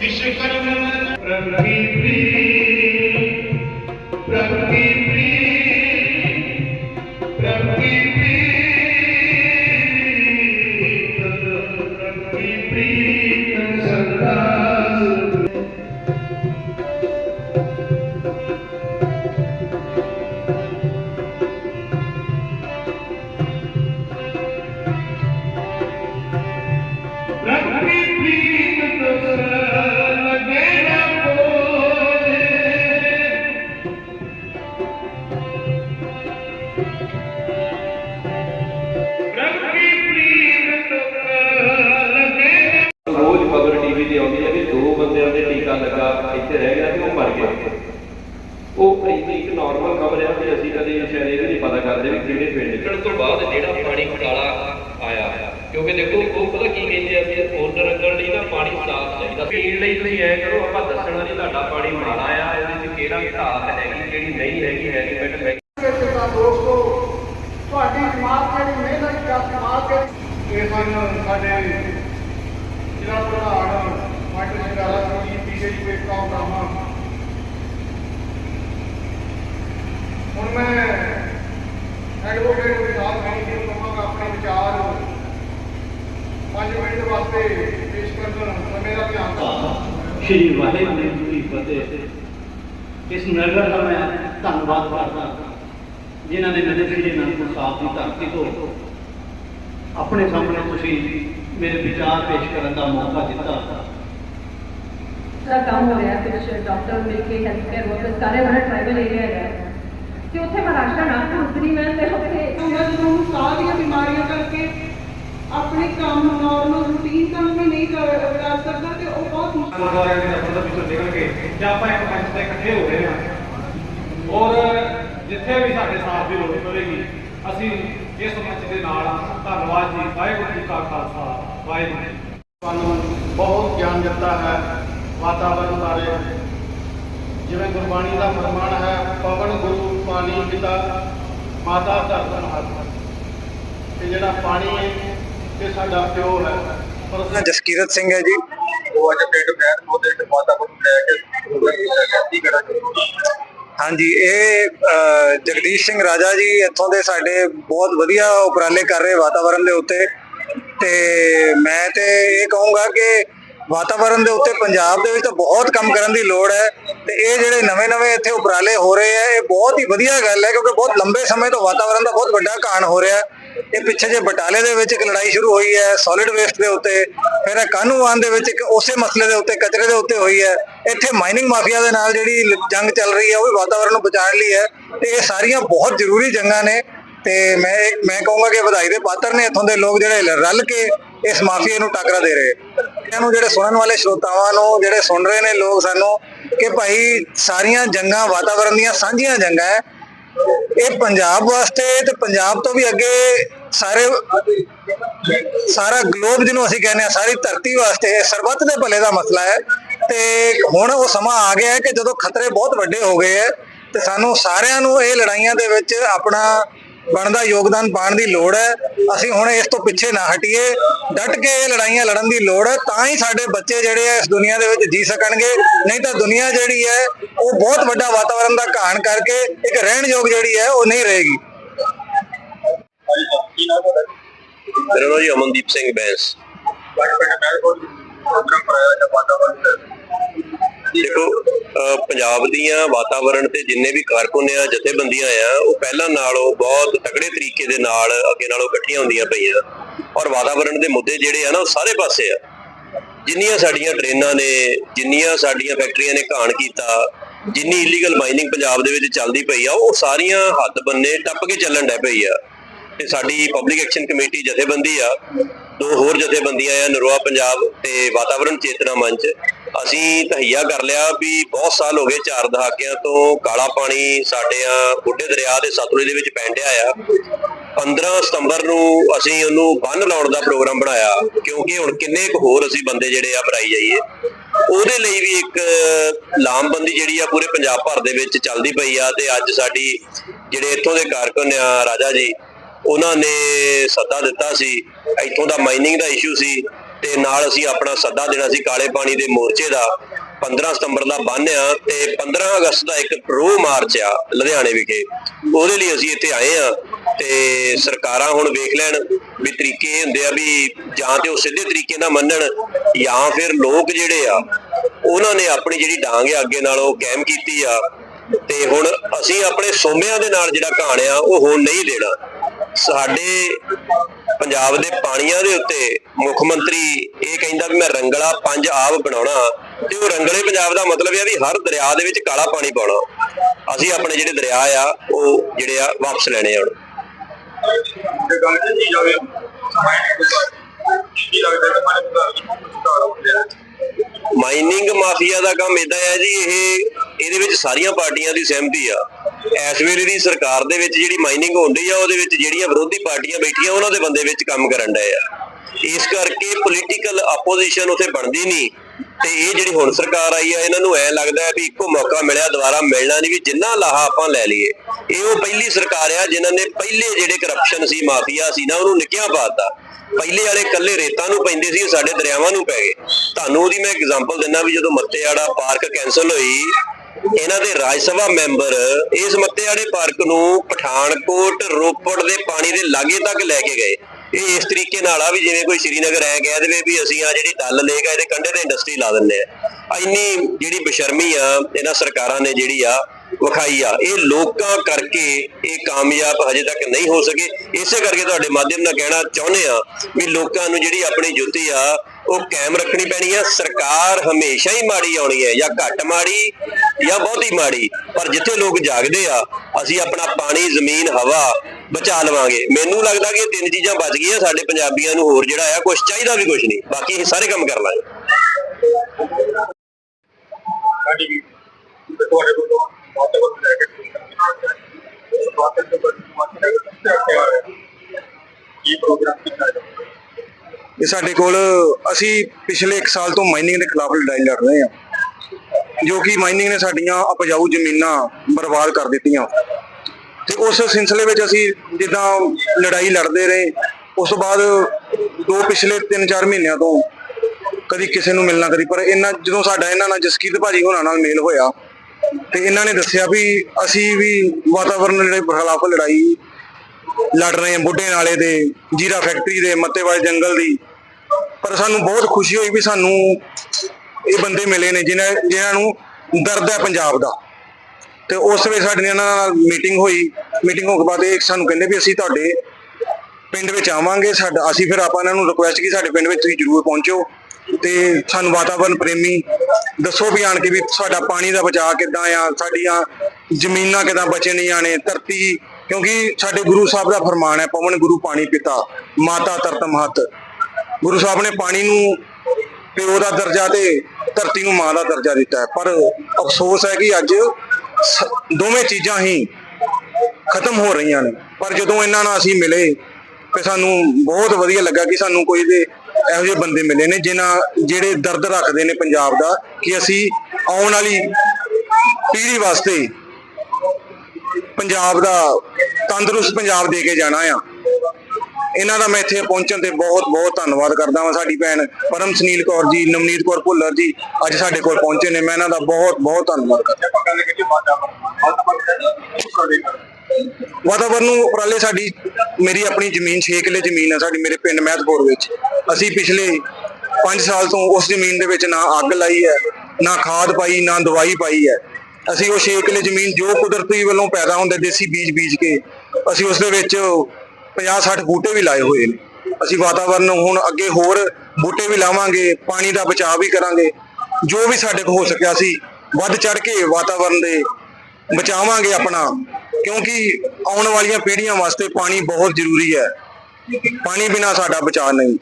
ਵਿਸ਼ਵਕਰਮ ਪ੍ਰਭੂ ਕੀ ਪ੍ਰੀਤ ਪ੍ਰਭੂ ਨਿਕਲਣ ਤੋਂ ਬਾਅਦ ਜਿਹੜਾ ਪਾਣੀ ਕਾਲਾ ਆਇਆ ਕਿਉਂਕਿ ਦੇਖੋ ਉਹ ਪਤਾ ਕੀ ਕਹਿੰਦੇ ਆ ਵੀ ਓਨਰ ਰੰਗਣ ਲਈ ਨਾ ਪਾਣੀ ਸਾਫ਼ ਚਾਹੀਦਾ। ਪੀਣ ਲਈ ਤੁਸੀਂ ਐ ਕਰੋ ਆਪਾਂ ਦੱਸਣਾ ਨਹੀਂ ਤੁਹਾਡਾ ਪਾਣੀ ਮਾੜਾ ਆ ਇਹਦੇ ਵਿੱਚ ਕਿਹੜਾ ਘਾਤ ਹੈਗੀ ਕਿਹੜੀ ਨਹੀਂ ਹੈਗੀ ਬੈਠ ਦਾ ਦੋਸਤੋ ਤੁਹਾਡੀ ਜਮਾਤ ਜਿਹੜੀ ਮਿਹਨਤ ਦਾ ਹੈ ਇਹ ਹਨ ਸਾਡੇ ਜ਼ਿਲ੍ਹਾ ਪ੍ਰਧਾਨ ਮਾਸਟਰ ਸਿੰਘਾਰਾ ਸਿੰਘ ਜੀ ਜੀ ਪੇਟਾ ਬ੍ਰਾਹਮਾ ਹੁਣ ਮੈਂ ਐਡਵੋਕੇਟ ਵਿਸ਼ਾਲ ਸਿੰਘ ਜੀ ਨੂੰ ਕਹਾਂਗਾ ਆਪਣੇ ਵਿਚਾਰ 5 ਮਿੰਟ ਵਾਸਤੇ ਪੇਸ਼ ਕਰਨ ਸਮੇਂ ਦਾ ਧਿਆਨ ਦਿਓ ਸ਼੍ਰੀ ਵਾਹਿਗੁਰੂ ਜੀ ਫਤਿਹ। ਇਸ ਨਗਰ ਦਾ ਮੈਂ ਧੰਨਵਾਦ ਕਰਦਾ ਜਿਨ੍ਹਾਂ ਨੇ ਮੈਨੂੰ ਸ਼੍ਰੀ ਅਨੰਦਪੁਰ ਸਾਹਿਬ ਦੀ ਧਰਤੀ ਤੋਂ ਆਪਣੇ ਸਾਹਮਣੇ ਤੁਸੀਂ ਮੇਰੇ ਵਿਚਾਰ ਪੇਸ਼ ਕਰਨ ਦਾ ਮੌਕਾ ਦਿੱਤਾ। ਦਾ ਕੰਮ ਹੋ ਰਿਹਾ ਕੁਝ ਡਾਕਟਰ ਮਿਲ ਕੇ ਹੈਲਥ ਕੇਅਰ ਵਰਕਰ ਸਾਰੇ ਬੜਾ ਟ੍ਰਾਈਬਲ ਏਰੀਆ ਹੈਗਾ ਤੇ ਉੱਥੇ ਮੈਂ ਰਾਸ਼ਨ ਆ ਉਤਰੀ ਮੈਂ ਤੇ ਉੱਥੇ ਹੁੰਦਾ ਉਹਨੂੰ ਸਾਹ ਦੀਆਂ ਬਿਮਾਰੀਆਂ ਕਰਕੇ ਆਪਣੇ ਕੰਮ ਨਾਰਮਲ ਰੂਟੀਨ ਕੰਮ ਵੀ ਨਹੀਂ ਕਰ ਸਕਦਾ ਤੇ ਉਹ ਬਹੁਤ ਮੁਸ਼ਕਲ ਗੁਰਦੁਆਰਿਆਂ ਦੇ ਨਫ਼ਰਤ ਦੇ ਵਿੱਚੋਂ ਨਿਕਲ ਕੇ ਜੇ ਆਪਾਂ ਇੱਕ ਮੰਚ ਤੇ ਇਕੱਠੇ ਹੋ ਰਹੇ ਹਾਂ ਔਰ ਜਿੱਥੇ ਵੀ ਸਾਡੇ ਸਾਥ ਦੀ ਲੋੜ ਪਵੇਗੀ ਅਸੀਂ ਇਸ ਮੰਚ ਦੇ ਨਾਲ। ਧੰਨਵਾਦ ਜੀ ਵਾਹਿਗੁਰੂ ਜੀ ਕਾ ਖਾਲਸਾ ਵਾਹਿਗੁਰੂ ਜੀ। ਤੁਹਾਨੂੰ ਬਹੁਤ ਗਿਆਨ ਦਿੱਤਾ ਹੈ ਵਾਤਾਵਰਣ ਬਾਰੇ ਜਿਵੇਂ ਗੁਰਬਾਣੀ ਦਾ ਫਰਮਾਨ ਹੈ ਪਵਨ ਗੁਰੂ ਪਾਣੀ ਪਿਤਾ, ਮਾਤਾ ਧਰਤ ਮਹਤ ਤੇ ਜਿਹੜਾ ਪਾਣੀ ਹੈ, ਇਹ ਸਾਡਾ ਪਿਓ ਹੈ। ਪਰ ਜਸਕੀਰਤ ਸਿੰਘ ਹੈ ਜੀ। ਉਹ ਅੱਜ ਪਿੰਡ ਬੈਰ ਮੋਦੇ ਦੇ ਵਾਤਾਵਰਨ ਨੂੰ ਲੈ ਕੇ ਕੀ ਕਰਾਂਗੇ ਹਾਂਜੀ, ਇਹ ਜਗਦੀਸ਼ ਸਿੰਘ ਰਾਜਾ ਜੀ ਇੱਥੋਂ ਦੇ ਸਾਡੇ ਬਹੁਤ ਵਧੀਆ ਉਪਰਾਲੇ ਕਰ ਰਹੇ ਵਾਤਾਵਰਨ ਦੇ ਉੱਤੇ। ਤੇ ਮੈਂ ਤੇ ਇਹ ਕਹੂੰਗਾ ਕਿ ਵਾਤਾਵਰਨ ਦੇ ਉੱਤੇ ਪੰਜਾਬ ਦੇ ਵਿੱਚ ਤਾਂ ਬਹੁਤ ਕੰਮ ਕਰਨ ਦੀ ਲੋੜ ਹੈ ਤੇ ਇਹ ਜਿਹੜੇ ਨਵੇਂ-ਨਵੇਂ ਇੱਥੇ ਉਪਰਾਲੇ ਹੋ ਰਹੇ ਆ ਇਹ ਬਹੁਤ ਹੀ ਵਧੀਆ ਗੱਲ ਹੈ ਕਿਉਂਕਿ ਬਹੁਤ ਲੰਬੇ ਸਮੇਂ ਤੋਂ ਵਾਤਾਵਰਨ ਦਾ ਬਹੁਤ ਵੱਡਾ ਕਾਣ ਹੋ ਰਿਹਾ ਇਹ ਪਿੱਛੇ ਜੇ ਬਟਾਲੇ ਦੇ ਵਿੱਚ ਇੱਕ ਲੜਾਈ ਸ਼ੁਰੂ ਹੋਈ ਹੈ ਸੋਲਿਡ ਵੇਸਟ ਦੇ ਉੱਤੇ, ਫਿਰ ਇਹ ਕਾਨੂੰਵਾਨ ਦੇ ਵਿੱਚ ਇੱਕ ਉਸੇ ਮਸਲੇ ਦੇ ਉੱਤੇ, ਕਚਰੇ ਦੇ ਉੱਤੇ ਹੋਈ ਹੈ। ਇੱਥੇ ਮਾਈਨਿੰਗ ਮਾਫੀਆ ਦੇ ਨਾਲ ਜਿਹੜੀ ਜੰਗ ਚੱਲ ਰਹੀ ਹੈ, ਉਹ ਵੀ ਵਾਤਾਵਰਨ ਨੂੰ ਬਚਾਉਣ ਲਈ ਹੈ ਤੇ ਇਹ ਸਾਰੀਆਂ ਬਹੁਤ ਜ਼ਰੂਰੀ ਜੰਗਾਂ ਨੇ। ਤੇ ਮੈਂ ਇਹ- ਮੈਂ ਕਹੂੰਗਾ ਕਿ ਵਧਾਈ ਦੇ ਪਾਤਰ ਨੇ ਇੱਥੋਂ ਦੇ ਲੋਕ ਜਿਹੜੇ ਰਲ ਕੇ ਇਸ ਮਾਫੀਏ ਨੂੰ ਟਾਕਰਾ ਦੇ ਰਹੇ। ਇਹਨਾਂ ਨੂੰ ਜਿਹੜੇ ਸੁਣਨ ਵਾਲੇ ਸ਼ਰੋਤਾਵਾਂ ਨੂੰ, ਜਿਹੜੇ ਸੁਣ ਰਹੇ ਨੇ ਲੋਕ ਸਾਨੂੰ ਕਿ ਭਾਈ ਸਾਰੀਆਂ ਜੰਗਾਂ, ਵਾਤਾਵਰਨ ਦੀਆਂ ਸਾਂਝੀਆਂ ਜੰਗਾਂ ਹੈ। ਇਹ ਪੰਜਾਬ ਵਾਸਤੇ ਤੇ ਪੰਜਾਬ ਤੋਂ ਵੀ ਅੱਗੇ ਸਾਰੇ ਸਾਰਾ ਗਲੋਬ ਜਿਹਨੂੰ ਅਸੀਂ ਕਹਿੰਦੇ ਆ ਸਾਰੀ ਧਰਤੀ ਵਾਸਤੇ ਇਹ ਸਰਬੱਤ ਦੇ ਭਲੇ ਦਾ ਮਸਲਾ ਹੈ। ਤੇ ਹੁਣ ਉਹ ਸਮਾਂ ਆ ਗਿਆ ਹੈ ਕਿ ਜਦੋਂ ਖਤਰੇ ਬਹੁਤ ਵੱਡੇ ਹੋ ਗਏ ਹੈ, ਤੇ ਸਾਨੂੰ ਸਾਰਿਆਂ ਨੂੰ ਇਹ ਲੜਾਈਆਂ ਦੇ ਵਿੱਚ ਆਪਣਾ ਬਣਦਾ ਯੋਗਦਾਨ ਪਾਉਣ ਦੀ ਲੋੜ ਹੈ। ਅਸੀਂ ਹੁਣ ਇਸ ਤੋਂ ਪਿੱਛੇ ਨਾ ਹਟੀਏ। ਡਟ ਕੇ ਇਹ ਲੜਾਈਆਂ ਲੜਨ ਦੀ ਲੋੜ ਹੈ ਤਾਂ ਹੀ ਸਾਡੇ ਬੱਚੇ ਜਿਹੜੇ ਆ ਇਸ ਦੁਨੀਆ ਦੇ ਵਿੱਚ ਜੀ ਸਕਣਗੇ। ਨਹੀਂ ਤਾਂ ਦੁਨੀਆ ਜਿਹੜੀ ਹੈ ਉਹ ਬਹੁਤ ਵੱਡਾ ਵਾਤਾਵਰਣ ਦਾ ਘਾਣ ਕਰਕੇ ਇੱਕ ਰਹਿਣ ਯੋਗ ਜਿਹੜੀ ਹੈ ਉਹ ਨਹੀਂ ਰਹੇਗੀ। ਮੇਰਾ ਨਾਮ ਜੀ ਅਮਨਦੀਪ ਸਿੰਘ ਬੈਂਸ। ਦੇਖੋ ਪੰਜਾਬ ਦੀਆਂ ਵਾਤਾਵਰਣ ਤੇ ਜਿੰਨੇ ਵੀ ਕਾਰਕੁਨ ਆ, ਜਥੇਬੰਦੀਆਂ ਆ, ਉਹ ਪਹਿਲਾਂ ਨਾਲੋਂ ਬਹੁਤ ਤਕੜੇ ਤਰੀਕੇ ਦੇ ਨਾਲ ਅੱਗੇ ਨਾਲੋਂ ਇਕੱਠੀਆਂ ਹੁੰਦੀਆਂ ਪਈਆਂ। ਔਰ ਵਾਤਾਵਰਣ ਦੇ ਮੁੱਦੇ ਜਿਹੜੇ ਆ ਨਾ, ਉਹ ਸਾਰੇ ਪਾਸੇ ਆ। ਜਿੰਨੀਆਂ ਸਾਡੀਆਂ ਟ੍ਰੇਨਾਂ ਨੇ, ਜਿੰਨੀਆਂ ਸਾਡੀਆਂ ਫੈਕਟਰੀਆਂ ਨੇ ਘਾਣ ਕੀਤਾ, ਜਿੰਨੀ ਇਲੀਗਲ ਮਾਈਨਿੰਗ ਪੰਜਾਬ ਦੇ ਵਿੱਚ ਚੱਲਦੀ ਪਈ ਆ, ਉਹ ਸਾਰੀਆਂ ਹੱਦ ਬੰਨੇ ਟੱਪ ਕੇ ਚੱਲਣ ਡੈ ਪਈ ਆ। ਤੇ ਸਾਡੀ ਪਬਲਿਕ ਐਕਸ਼ਨ ਕਮੇਟੀ ਜਥੇਬੰਦੀ ਆ, ਦੋ ਹੋਰ ਜਥੇਬੰਦੀਆਂ ਆ, ਨਰੋਆ ਪੰਜਾਬ ਤੇ ਵਾਤਾਵਰਣ ਚੇਤਨਾ ਮੰਚ। ਅਸੀਂ ਤਹਈਆ ਕਰ ਲਿਆ ਵੀ ਬਹੁਤ ਸਾਲ ਹੋ ਗਏ ਚਾਰ ਦਹਾਕਿਆਂ ਤੋਂ ਕਾਲਾ ਪਾਣੀ ਸਾਡੇ ਆ ਬੁੱਢੇ ਦਰਿਆ ਦੇ ਸਤਲੁਜ ਦੇ ਵਿੱਚ ਪੈਂਡਿਆ ਆ। 15 ਸਤੰਬਰ ਨੂੰ ਅਸੀਂ ਉਹਨੂੰ ਬੰਨ ਲਾਉਣ ਦਾ ਪ੍ਰੋਗਰਾਮ ਬਣਾਇਆ, ਕਿਉਂਕਿ ਹੁਣ ਕਿੰਨੇ ਕੁ ਹੋਰ ਅਸੀਂ ਬੰਦੇ ਜਿਹੜੇ ਆ ਭਰਾਈ ਜਾਈਏ। ਉਹਦੇ ਲਈ ਵੀ ਇੱਕ ਲਾਮਬੰਦੀ ਜਿਹੜੀ ਆ ਪੂਰੇ ਪੰਜਾਬ ਭਰ ਦੇ ਵਿੱਚ ਚੱਲਦੀ ਪਈ ਆ ਤੇ ਅੱਜ ਸਾਡੀ ਜਿਹੜੇ ਇੱਥੋਂ ਦੇ ਕਾਰਕੁਨ ਆ ਰਾਜਾ ਜੀ, ਉਹਨਾਂ ਨੇ ਸੱਦਾ ਦਿੱਤਾ ਸੀ। ਇੱਥੋਂ ਦਾ ਮਾਈਨਿੰਗ ਦਾ ਇਸ਼ੂ ਸੀ। ਤੇ ਨਾਲ ਅਸੀਂ ਆਪਣਾ ਸੱਦਾ ਦੇਣਾ ਸੀ ਕਾਲੇ ਪਾਣੀ ਦੇ ਮੋਰਚੇ ਦਾ। 15 ਸਤੰਬਰ ਦਾ ਬੰਨ੍ਹ ਆ ਤੇ 15 ਅਗਸਤ ਦਾ ਇੱਕ ਰੋਹ ਮਾਰਚ ਆ ਲੁਧਿਆਣੇ ਵਿਖੇ। ਉਹਦੇ ਲਈ ਅਸੀਂ ਇੱਥੇ ਆਏ ਆ ਤੇ ਸਰਕਾਰਾਂ ਹੁਣ ਵੇਖ ਲੈਣ ਵੀ ਤਰੀਕੇ ਇਹ ਹੁੰਦੇ ਆ ਵੀ ਜਾਂ ਤੇ ਉਹ ਸਿੱਧੇ ਤਰੀਕੇ ਨਾਲ ਮੰਨਣ ਜਾਂ ਫਿਰ ਲੋਕ ਜਿਹੜੇ ਆ, ਉਹਨਾਂ ਨੇ ਆਪਣੀ ਜਿਹੜੀ ਡਾਂਗ ਆ ਅੱਗੇ ਨਾਲ ਉਹ ਕਾਇਮ ਕੀਤੀ ਆ। ਤੇ ਹੁਣ ਅਸੀਂ ਆਪਣੇ ਸੋਮਿਆਂ ਦੇ ਨਾਲ ਜਿਹੜਾ ਕਹਾਣ ਆ, ਉਹ ਹੁਣ ਨਹੀਂ ਦੇਣਾ। ਸਾਡੇ ਪੰਜਾਬ ਦੇ ਪਾਣੀਆਂ ਦੇ ਉੱਤੇ ਮੁੱਖ ਮੰਤਰੀ ਇਹ ਕਹਿੰਦਾ ਵੀ ਮੈਂ ਰੰਗਲਾ ਪੰਜ ਆਬ ਬਣਾਉਣਾ ਤੇ ਉਹ ਰੰਗਲੇ ਪੰਜਾਬ ਦਾ ਮਤਲਬ ਇਹ ਆ ਵੀ ਹਰ ਦਰਿਆ ਦੇ ਵਿੱਚ ਕਾਲਾ ਪਾਣੀ ਪਾਉਣਾ। ਅਸੀਂ ਆਪਣੇ ਜਿਹੜੇ ਦਰਿਆ ਆ, ਉਹ ਜਿਹੜੇ ਆ ਵਾਪਸ ਲੈਣੇ ਆ ਹੁਣ। ਮਾਈਨਿੰਗ ਮਾਫੀਆ ਦਾ ਕੰਮ ਇਦਾਂ ਹੈ ਜੀ, ਇਹ ਇਹਦੇ ਵਿੱਚ ਸਾਰੀਆਂ ਪਾਰਟੀਆਂ ਦੀ ਸਹਿਮਤੀ ਆ। ਇਸ ਵੇਲੇ ਦੀ ਸਰਕਾਰ ਦੇ ਵਿੱਚ ਜਿਹੜੀ ਮਾਈਨਿੰਗ ਹੁੰਦੀ ਆ, ਉਹਦੇ ਵਿੱਚ ਜਿਹੜੀਆਂ ਵਿਰੋਧੀ ਪਾਰਟੀਆਂ ਬੈਠੀਆਂ, ਉਹਨਾਂ ਦੇ ਬੰਦੇ ਵਿੱਚ ਕੰਮ ਕਰਨ ਡਏ ਆ। ਇਸ ਕਰਕੇ ਪੋਲੀਟੀਕਲ ਆਪੋਜੀਸ਼ਨ ਉਥੇ ਬਣਦੀ ਨਹੀਂ। ਤੇ ਇਹ ਜਿਹੜੀ ਹੁਣ ਸਰਕਾਰ ਆਈ ਆ, ਇਹਨਾਂ ਨੂੰ ਐ ਲੱਗਦਾ ਹੈ ਵੀ ਇੱਕੋ ਮੌਕਾ ਮਿਲਿਆ, ਦੁਬਾਰਾ ਮਿਲਣਾ ਨਹੀਂ, ਵੀ ਜਿੰਨਾ ਲਾਹਾ ਆਪਾਂ ਲੈ ਲਈਏ। ਇਹ ਉਹ ਪਹਿਲੀ ਸਰਕਾਰ ਆ, ਜਿਨ੍ਹਾਂ ਨੇ ਪਹਿਲੇ ਜਿਹੜੇ ਕਰਪਸ਼ਨ ਸੀ, ਮਾਫੀਆ ਸੀ ਨਾ, ਉਹਨੂੰ ਨਿੱਕਿਆਂ ਪਾਤਾ ਪਹਿਲੇ ਵਾਲੇ ਕੱਲੇ ਰੇਤਾਂ ਨੂੰ ਪੈਂਦੇ ਸੀ ਸਾਡੇ ਦਰਿਆਵਾਂ ਨੂੰ ਪੈ ਗਏ। ਤੁਹਾਨੂੰ ਉਹਦੀ ਮੈਂ ਐਗਜ਼ਾਮਪਲ ਦਿੰਦਾ ਵੀ ਜਦੋਂ ਮੱਤੇਆੜਾ ਪਾਰਕ ਕੈਨਸਲ ਹੋਈ ਇਹਨਾਂ ਦੇ ਰਾਜ ਸਭਾ ਮੈਂਬਰ ਇਸ ਮੱਤੇਆੜੇ ਪਾਰਕ ਨੂੰ ਪਠਾਨਕੋਟ, ਰੋਪੜ ਦੇ ਪਾਣੀ ਦੇ ਲਾਗੇ ਤੱਕ ਲੈ ਕੇ ਗਏ। ਇਹ ਇਸ ਤਰੀਕੇ ਨਾਲ ਆ ਵੀ ਜਿਵੇਂ ਕੋਈ ਸ਼੍ਰੀਨਗਰ ਐ ਕਹਿ ਦੇਵੇ ਵੀ ਅਸੀਂ ਆ ਜਿਹੜੀ ਡੱਲ ਲੇਕ ਆ, ਇਹਦੇ ਕੰਢੇ ਤੇ ਇੰਡਸਟਰੀ ਲਾ ਦਿੰਦੇ ਆ ਇੰਨੀ ਜਿਹੜੀ ਬਸ਼ਰਮੀ ਆ, ਇਹਨਾਂ ਸਰਕਾਰਾਂ ਨੇ ਜਿਹੜੀ ਆ, ਵਿਖਾਈ ਆ। ਇਹ ਲੋਕਾਂ ਕਰਕੇ ਇਹ ਕਾਮਯਾਬ ਹਜੇ ਤੱਕ ਨਹੀਂ ਹੋ ਸਕੇ। ਇਸੇ ਕਰਕੇ ਤੁਹਾਡੇ ਮਾਧਿਅਮ ਨਾਲ ਕਹਿਣਾ ਚਾਹੁੰਦੇ ਆ ਵੀ ਲੋਕਾਂ ਨੂੰ ਜਿਹੜੀ ਆਪਣੀ ਜੁੱਤੀ ਆ ਉਹ ਕਾਇਮ ਰੱਖਣੀ ਪੈਣੀ ਹੈ ਸਰਕਾਰ ਹਮੇਸ਼ਾ ਹੀ ਮਾੜੀ ਆਉਣੀ ਹੈ, ਜਾਂ ਘੱਟ ਮਾੜੀ, ਜਾਂ ਬਹੁਤੀ ਮਾੜੀ। ਪਰ ਜਿੱਥੇ ਲੋਕ ਜਾਗਦੇ ਆ, ਅਸੀਂ ਆਪਣਾ ਪਾਣੀ, ਜ਼ਮੀਨ, ਹਵਾ ਬਚਾ ਲਵਾਂਗੇ। ਮੈਨੂੰ ਲੱਗਦਾ ਕਿ ਇਹ ਤਿੰਨ ਚੀਜ਼ਾਂ ਬਚ ਗਈਆਂ ਸਾਡੇ ਪੰਜਾਬੀਆਂ ਨੂੰ। ਹੋਰ ਜਿਹੜਾ ਆ ਕੁਝ ਚਾਹੀਦਾ ਵੀ ਕੁਝ ਨਹੀਂ। ਬਾਕੀ ਅਸੀਂ ਸਾਰੇ ਕੰਮ ਕਰ ਲਾਂਗੇ। ਸਾਡੀ ਵੀ ਤੇ ਤੁਹਾਡੇ ਲੈ ਕੇ ਵਾਤਾਵਰਨ ਦੇ ਕੀ ਪ੍ਰੋਗਰਾਮ ਇਹ ਸਾਡੇ ਕੋਲ ਅਸੀਂ ਪਿਛਲੇ 1 ਸਾਲ ਤੋਂ ਮਾਈਨਿੰਗ ਦੇ ਖਿਲਾਫ ਲੜਾਈ ਲੜ ਰਹੇ ਹਾਂ। ਜੋ ਕਿ ਮਾਈਨਿੰਗ ਨੇ ਸਾਡੀਆਂ ਉਪਜਾਊ ਜ਼ਮੀਨਾਂ ਬਰਬਾਦ ਕਰ ਦਿੱਤੀਆਂ। ਤੇ ਉਸ ਸਿਲਸਿਲੇ ਵਿੱਚ ਅਸੀਂ ਜਿੱਦਾਂ ਲੜਾਈ ਲੜਦੇ ਰਹੇ, ਉਸ ਤੋਂ ਬਾਅਦ ਦੋ ਪਿਛਲੇ 3-4 ਮਹੀਨਿਆਂ ਤੋਂ ਕਦੀ ਕਿਸੇ ਨੂੰ ਮਿਲਣਾ ਕਦੀ, ਪਰ ਇਹਨਾਂ ਜਦੋਂ ਸਾਡਾ ਇਹਨਾਂ ਨਾਲ ਜਸਕੀਤ ਭਾਜੀ ਹੋਣਾ ਨਾਲ ਮੇਲ ਹੋਇਆ, ਤੇ ਇਹਨਾਂ ਨੇ ਦੱਸਿਆ ਵੀ ਅਸੀਂ ਵੀ ਵਾਤਾਵਰਣ ਦੇ ਖਿਲਾਫ ਲੜਾਈ ਲੜ ਰਹੇ ਹਾਂ, ਬੁੱਢੇ ਨਾਲੇ ਦੇ, ਜੀਰਾ ਫੈਕਟਰੀ ਦੇ, ਮੱਤੇਵਾਲ ਜੰਗਲ ਦੀ ਪਰ ਸਾਨੂੰ ਬਹੁਤ ਖੁਸ਼ੀ ਹੋਈ ਵੀ ਸਾਨੂੰ ਇਹ ਬੰਦੇ ਮਿਲੇ ਨੇ ਜਿਨ੍ਹਾਂ ਜਿਨ੍ਹਾਂ ਨੂੰ ਦਰਦ ਹੈ ਪੰਜਾਬ ਦਾ। ਤੇ ਉਸ ਵੇਲੇ ਸਾਡੇ ਨਾਲ ਮੀਟਿੰਗ ਹੋਈ। ਮੀਟਿੰਗ ਹੋਣ ਤੋਂ ਬਾਅਦ ਇਹ ਸਾਨੂੰ ਕਹਿੰਦੇ ਵੀ ਅਸੀਂ ਤੁਹਾਡੇ ਪਿੰਡ ਵਿੱਚ ਆਵਾਂਗੇ। ਸਾਡਾ, ਅਸੀਂ ਫਿਰ ਆਪਾਂ ਇਹਨਾਂ ਨੂੰ ਰਿਕੁਐਸਟ ਕੀ ਸਾਡੇ ਪਿੰਡ ਵਿੱਚ ਤੁਸੀਂ ਜ਼ਰੂਰ ਪਹੁੰਚੋ। ਤੇ ਸਾਨੂੰ ਵਾਤਾਵਰਨ ਪ੍ਰੇਮੀ ਦੱਸੋ ਵੀ ਆਣ ਕੇ ਵੀ ਸਾਡਾ ਪਾਣੀ ਦਾ ਬਚਾਅ ਕਿੱਦਾਂ ਆ, ਸਾਡੀਆਂ ਜ਼ਮੀਨਾਂ ਕਿੱਦਾਂ ਬਚਣੀਆਂ ਨੇ ਧਰਤੀ, ਕਿਉਂਕਿ ਸਾਡੇ ਗੁਰੂ ਸਾਹਿਬ ਦਾ ਫਰਮਾਨ ਹੈ, ਪਵਨ ਗੁਰੂ ਪਾਣੀ ਪਿਤਾ, ਮਾਤਾ ਤਰਤ ਮਹਤ ਗੁਰੂ ਸਾਹਿਬ ਨੇ ਪਾਣੀ ਨੂੰ ਪਿਓ ਦਾ ਦਰਜਾ ਤੇ ਧਰਤੀ ਨੂੰ ਮਾਂ ਦਾ ਦਰਜਾ ਦਿੱਤਾ ਹੈ। ਪਰ ਅਫਸੋਸ ਹੈ ਕਿ ਅੱਜ ਸ- ਦੋਵੇਂ ਚੀਜ਼ਾਂ ਹੀ ਖਤਮ ਹੋ ਰਹੀਆਂ ਨੇ। ਪਰ ਜਦੋਂ ਇਹਨਾਂ ਨਾਲ ਅਸੀਂ ਮਿਲੇ ਤੇ ਸਾਨੂੰ ਬਹੁਤ ਵਧੀਆ ਲੱਗਾ ਕਿ ਸਾਨੂੰ ਕੋਈ ਦੇ ਇਹੋ ਜਿਹੇ ਬੰਦੇ ਮਿਲੇ ਨੇ ਜਿਨ੍ਹਾਂ ਜਿਹੜੇ ਦਰਦ ਰੱਖਦੇ ਨੇ ਪੰਜਾਬ ਦਾ ਕਿ ਅਸੀਂ ਆਉਣ ਵਾਲੀ ਪੀੜ੍ਹੀ ਵਾਸਤੇ ਪੰਜਾਬ ਦਾ ਤੰਦਰੁਸਤ ਪੰਜਾਬ ਦੇ ਕੇ ਜਾਣਾ ਆ। ਇਹਨਾਂ ਦਾ ਮੈਂ ਇੱਥੇ ਪਹੁੰਚਣ ਤੇ ਬਹੁਤ ਬਹੁਤ ਧੰਨਵਾਦ ਕਰਦਾ ਹਾਂ ਸਾਡੀ ਭੈਣ ਪਰਮ ਸੁਨੀਲ ਕੌਰ ਜੀ, ਨਵਨੀਤ ਕੌਰ ਭੁੱਲਰ ਜੀ ਅੱਜ ਸਾਡੇ ਕੋਲ ਪਹੁੰਚੇ ਨੇ। ਮੈਂ ਇਹਨਾਂ ਦਾ ਬਹੁਤ ਬਹੁਤ ਧੰਨਵਾਦ ਕਰਦਾ। ਵਾਤਾਵਰਨ ਵਾਤਾਵਰਨ ਨੂੰ ਉਪਰਾਲੇ ਸਾਡੀ, ਮੇਰੀ ਆਪਣੀ ਜ਼ਮੀਨ 6 ਕਿੱਲੇ ਜ਼ਮੀਨ ਹੈ ਸਾਡੀ ਮੇਰੇ ਪਿੰਡ ਮਹਿਤਪੁਰ ਵਿੱਚ। ਅਸੀਂ ਪਿਛਲੇ 5 ਸਾਲ ਤੋਂ ਉਸ ਜ਼ਮੀਨ ਦੇ ਵਿੱਚ ਨਾ ਅੱਗ ਲਾਈ ਹੈ, ਨਾ ਖਾਦ ਪਾਈ, ਨਾ ਦਵਾਈ ਪਾਈ ਹੈ। ਅਸੀਂ ਉਹ 6 ਕਿੱਲੇ ਜ਼ਮੀਨ ਜੋ ਕੁਦਰਤੀ ਵੱਲੋਂ ਪੈਦਾ ਹੁੰਦੇ ਦੇਸੀ ਬੀਜ ਬੀਜ ਕੇ, ਅਸੀਂ ਉਸ ਦੇ ਵਿੱਚ 50 60 ਬੂਟੇ ਵੀ ਲਾਏ ਹੋਏ ਨੇ। ਅਸੀਂ ਵਾਤਾਵਰਨ ਨੂੰ ਹੁਣ ਅੱਗੇ ਹੋਰ ਬੂਟੇ ਵੀ ਲਾਵਾਂਗੇ, ਪਾਣੀ ਦਾ ਬਚਾਅ ਵੀ ਕਰਾਂਗੇ। ਜੋ ਵੀ ਸਾਡੇ ਕੋਲ ਹੋ ਸਕਿਆ ਸੀ, ਵੱਧ ਚੜ ਕੇ ਵਾਤਾਵਰਨ ਦੇ ਬਚਾਵਾਂਗੇ ਆਪਣਾ। ਕਿਉਂਕਿ ਆਉਣ ਵਾਲੀਆਂ ਪੀੜ੍ਹੀਆਂ ਵਾਸਤੇ ਪਾਣੀ ਬਹੁਤ ਜ਼ਰੂਰੀ ਹੈ। ਪਾਣੀ ਬਿਨਾ ਸਾਡਾ ਬਚਾਅ ਨਹੀਂ।